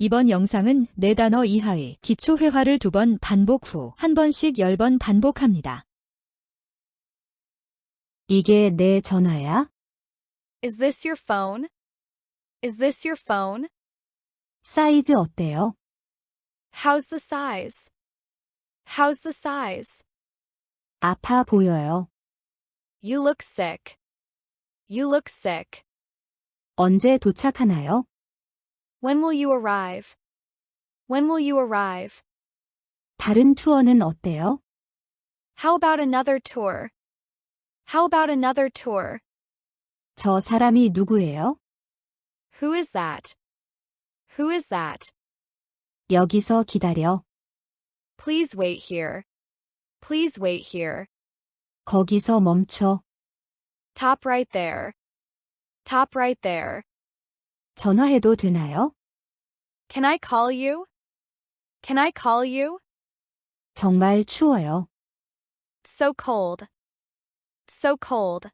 이번 영상은 네 단어 이하의 기초 회화를 두 번 반복 후 한 번씩 열번 반복합니다. 이게 내 전화야? Is this your phone? Is this your phone? 사이즈 어때요? How's the size? How's the size? 아파 보여요. You look sick. You look sick. 언제 도착하나요? When will you arrive? When will you arrive? 다른 투어는 어때요? How about another tour? How about another tour? 저 사람이 누구예요? Who is that? Who is that? 여기서 기다려. Please wait here. Please wait here. 거기서 멈춰. Top right there. Top right there. 전화해도 되나요? Can I call you? Can I call you? 정말 추워요. So cold. So cold.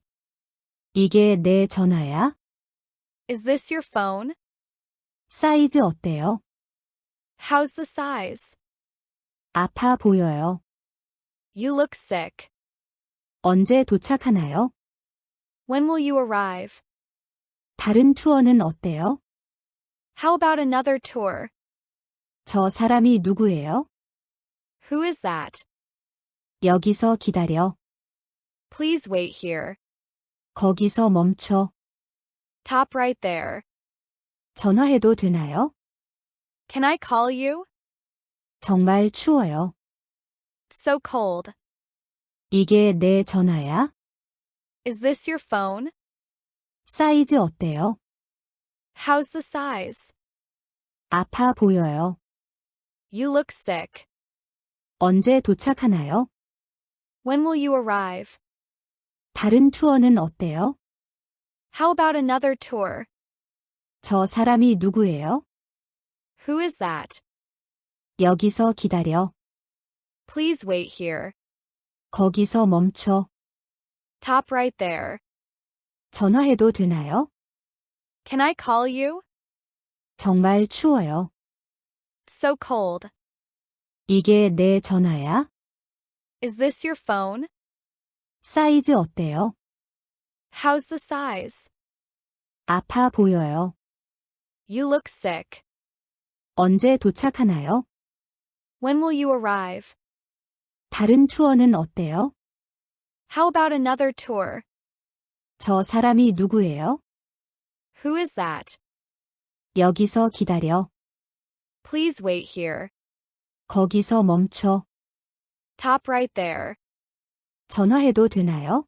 이게 내 전화야? Is this your phone? 사이즈 어때요? How's the size? 아파 보여요. You look sick. 언제 도착하나요? When will you arrive? 다른 투어는 어때요? How about another tour? 저 사람이 누구예요? Who is that? 여기서 기다려. Please wait here. 거기서 멈춰. Top right there. 전화해도 되나요? Can I call you? 정말 추워요. So cold. 이게 내 전화야? Is this your phone? 사이즈 어때요? How's the size? 아파 보여요. You look sick. 언제 도착하나요? When will you arrive? 다른 투어는 어때요? How about another tour? 저 사람이 누구예요? Who is that? 여기서 기다려. Please wait here. 거기서 멈춰. Top right there. 전화해도 되나요? Can I call you? 정말 추워요. So cold. 이게 내 전화야? Is this your phone? 사이즈 어때요? How's the size? 아파 보여요. You look sick. 언제 도착하나요? When will you arrive? 다른 투어는 어때요? How about another tour? 저 사람이 누구예요? Who is that? 여기서 기다려. Please wait here. 거기서 멈춰. Top right there. 전화해도 되나요?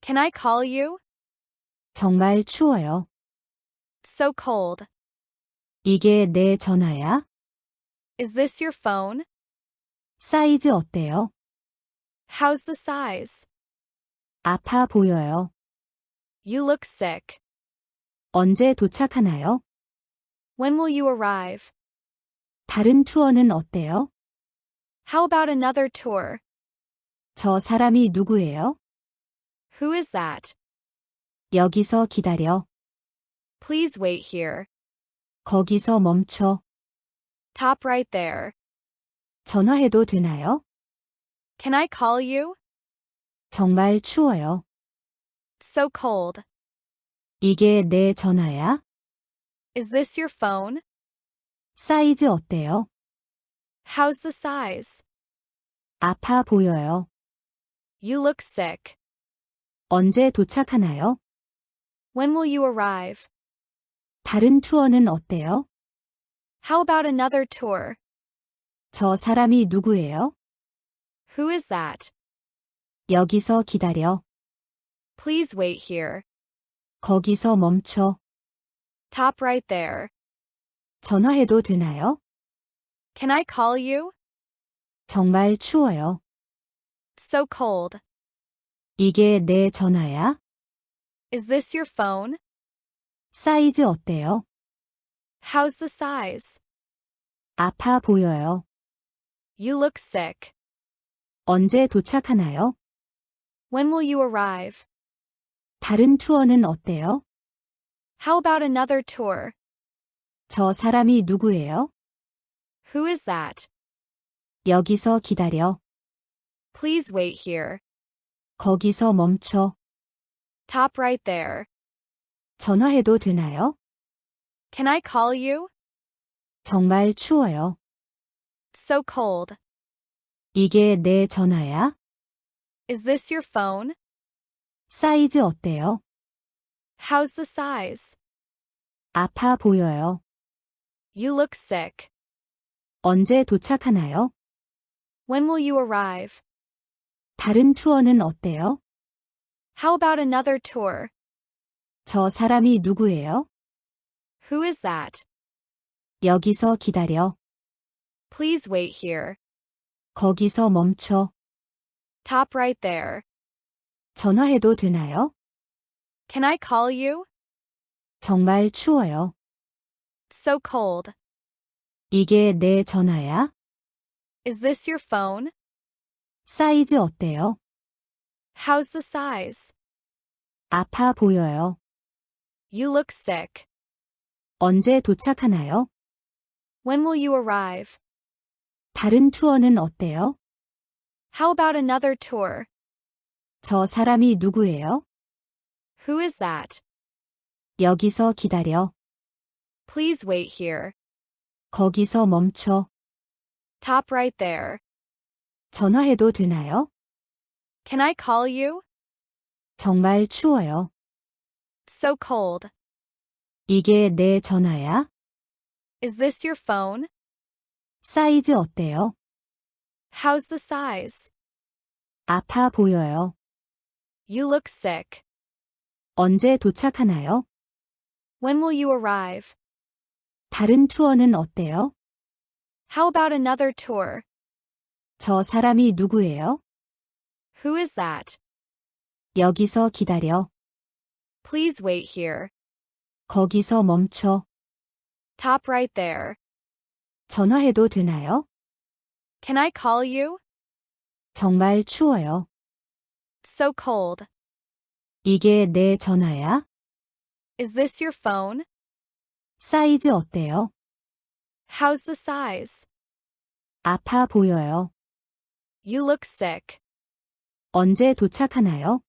Can I call you? 정말 추워요. So cold. 이게 내 전화야? Is this your phone? 사이즈 어때요? How's the size? 아파 보여요. You look sick. 언제 도착하나요? When will you arrive? 다른 투어는 어때요? How about another tour? 저 사람이 누구예요? Who is that? 여기서 기다려. Please wait here. 거기서 멈춰. Top right there. 전화해도 되나요? Can I call you? 정말 추워요. So cold. 이게 내 전화야? Is this your phone? 사이즈 어때요? How's the size? 아파 보여요. You look sick. 언제 도착하나요? When will you arrive? 다른 투어는 어때요? How about another tour? 저 사람이 누구예요? Who is that? 여기서 기다려. Please wait here. 거기서 멈춰. Top right there. 전화해도 되나요? Can I call you? 정말 추워요. So cold. 이게 내 전화야? Is this your phone? 사이즈 어때요? How's the size? 아파 보여요. You look sick. 언제 도착하나요? When will you arrive? 다른 투어는 어때요? How about another tour? 저 사람이 누구예요? Who is that? 여기서 기다려. Please wait here. 거기서 멈춰. Top right there. 전화해도 되나요? Can I call you? 정말 추워요. So cold. 이게 내 전화야? Is this your phone? 사이즈 어때요? How's the size? 아파 보여요. You look sick. 언제 도착하나요? When will you arrive? 다른 투어는 어때요? How about another tour? 저 사람이 누구예요? Who is that? 여기서 기다려. Please wait here. 거기서 멈춰. Top right there. 전화해도 되나요? Can I call you? 정말 추워요. So cold. 이게 내 전화야? Is this your phone? 사이즈 어때요? How's the size? 아파 보여요. You look sick. 언제 도착하나요? When will you arrive? 다른 투어는 어때요? How about another tour? 저 사람이 누구예요? Who is that? 여기서 기다려. Please wait here. 거기서 멈춰. Top right there. 전화해도 되나요? Can I call you? 정말 추워요. So cold. 이게 내 전화야? Is this your phone? 사이즈 어때요? How's the size? 아파 보여요. You look sick. 언제 도착하나요? When will you arrive? 다른 투어는 어때요? How about another tour? 저 사람이 누구예요? Who is that? 여기서 기다려. Please wait here. 거기서 멈춰. Top right there. 전화해도 되나요? Can I call you? 정말 추워요. So cold. 이게 내 전화야? Is this your phone? 사이즈 어때요? How's the size? 아파 보여요. You look sick. 언제 도착하나요?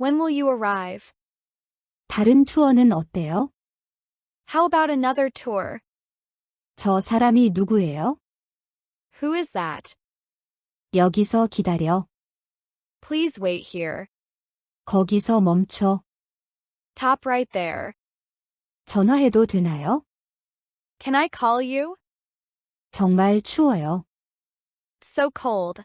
When will you arrive? 다른 투어는 어때요? How about another tour? 저 사람이 누구예요? Who is that? 여기서 기다려. Please wait here. 거기서 멈춰. Top right there. 전화해도 되나요? Can I call you? 정말 추워요. So cold.